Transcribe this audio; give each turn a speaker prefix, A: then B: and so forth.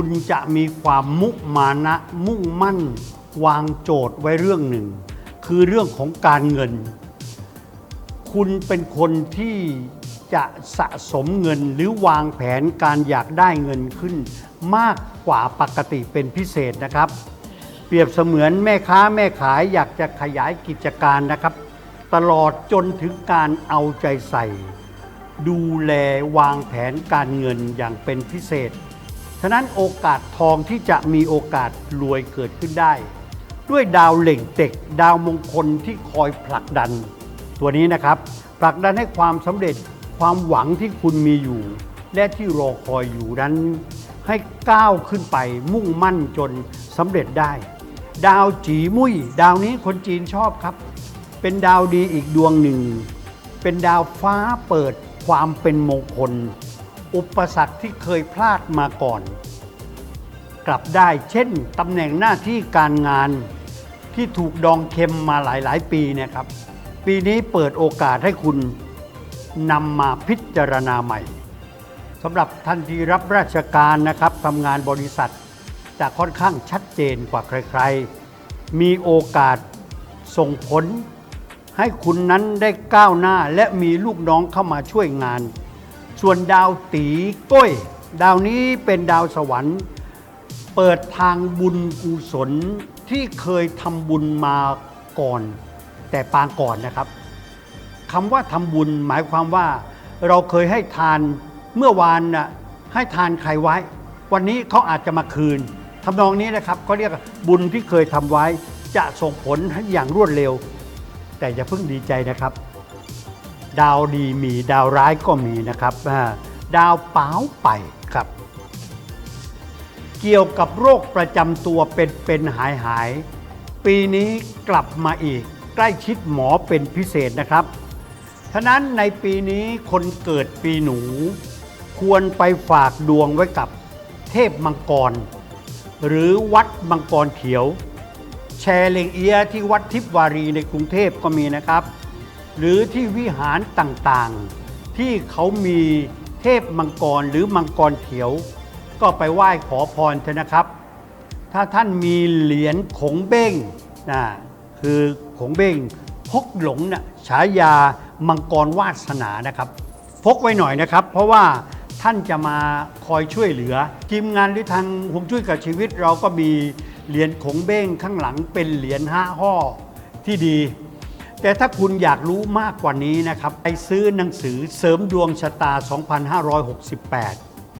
A: คุณจะมีความมุมานะมุ่งมั่น วางโจทย์ไว้เรื่องหนึ่ง คือเรื่องของการเงิน คุณเป็นคนที่จะสะสมเงินหรือวางแผนการอยากได้เงินขึ้น มากกว่าปกติเป็นพิเศษนะครับ เปรียบเสมือนแม่ค้าแม่ขายอยากจะขยายกิจการนะครับ ตลอดจนถึงการเอาใจใส่ ดูแลวางแผนการเงินอย่างเป็นพิเศษ ฉะนั้นโอกาสทองที่จะมีโอกาสรวยเกิดขึ้นได้ ด้วยดาวเหล่งเต็ก ดาวมงคลที่คอยผลักดัน ตัวนี้นะครับผลักดันให้ความสำเร็จความหวังที่คุณมีอยู่ และที่รอคอยอยู่นั้น ให้ก้าวขึ้นไปมุ่งมั่นจนสำเร็จได้ ดาวจีมุ้ยดาวนี้คนจีนชอบครับ เป็นดาวดีอีกดวงหนึ่ง เป็นดาวฟ้าเปิดความเป็นมงคล อุปสรรคที่เคยพลาดมาก่อน กลับได้เช่นตำแหน่งหน้าที่การงานที่ถูกดองเค็มมาหลาย ๆ ปีเนะครับ ปีนี้เปิดโอกาสให้คุณนำมาพิจารณาใหม่สำหรับท่านที่รับราชการนะครับทำงานบริษัทจะค่อนข้างชัดเจนกว่าใคร ๆ มีโอกาสส่งผลให้คุณนั้นได้ก้าวหน้าและมีลูกน้องเข้ามาช่วยงาน ส่วนดาวตีก้อยดาวนี้เป็นดาวสวรรค์ เปิดทางบุญกุศลที่เคยทำบุญมาก่อน แต่ปางก่อนนะครับคำว่าทำบุญหมายความว่า เราเคยให้ทานเมื่อวานน่ะให้ทานใครไว้ วันนี้เขาอาจจะมาคืนทำนองนี้นะครับเขาเรียกบุญที่เคยทำไว้จะส่งผลอย่างรวดเร็ว แต่อย่าเพิ่งดีใจนะครับ ดาวดีมีดาวร้ายก็มีนะครับดาวเปล่าไปครับ เกี่ยวกับโรคประจำตัวเป็นเป็นหายหาย ปีนี้กลับมาอีก ใกล้ชิดหมอเป็นพิเศษนะครับฉะนั้นในปีนี้คนเกิดปีหนู ควรไปฝากดวงไว้กับเทพมังกร หรือวัดมังกรเขียว แชร์เลงเอียที่วัดทิพวารีในกรุงเทพก็มีนะครับ หรือที่วิหารต่างๆ ที่เขามีเทพมังกรหรือมังกรเขียว ก็ไปไหว้ขอพรเถอะนะครับ ถ้าท่านมีเหรียญขงเบ้งนะคือขงเบ้งพกหลงนะฉายามังกรวาสนานะครับ พกไว้หน่อยนะครับ เพราะว่าท่านจะมาคอยช่วยเหลือทีมงานหรือทางหวงจุ้ยกับชีวิตเราก็มีเหรียญขงเบ้งข้างหลังเป็นเหรียญห้าห่อที่ดี แต่ถ้าคุณอยากรู้มากกว่านี้นะครับ ไปซื้อหนังสือเสริมดวงชะตา 2568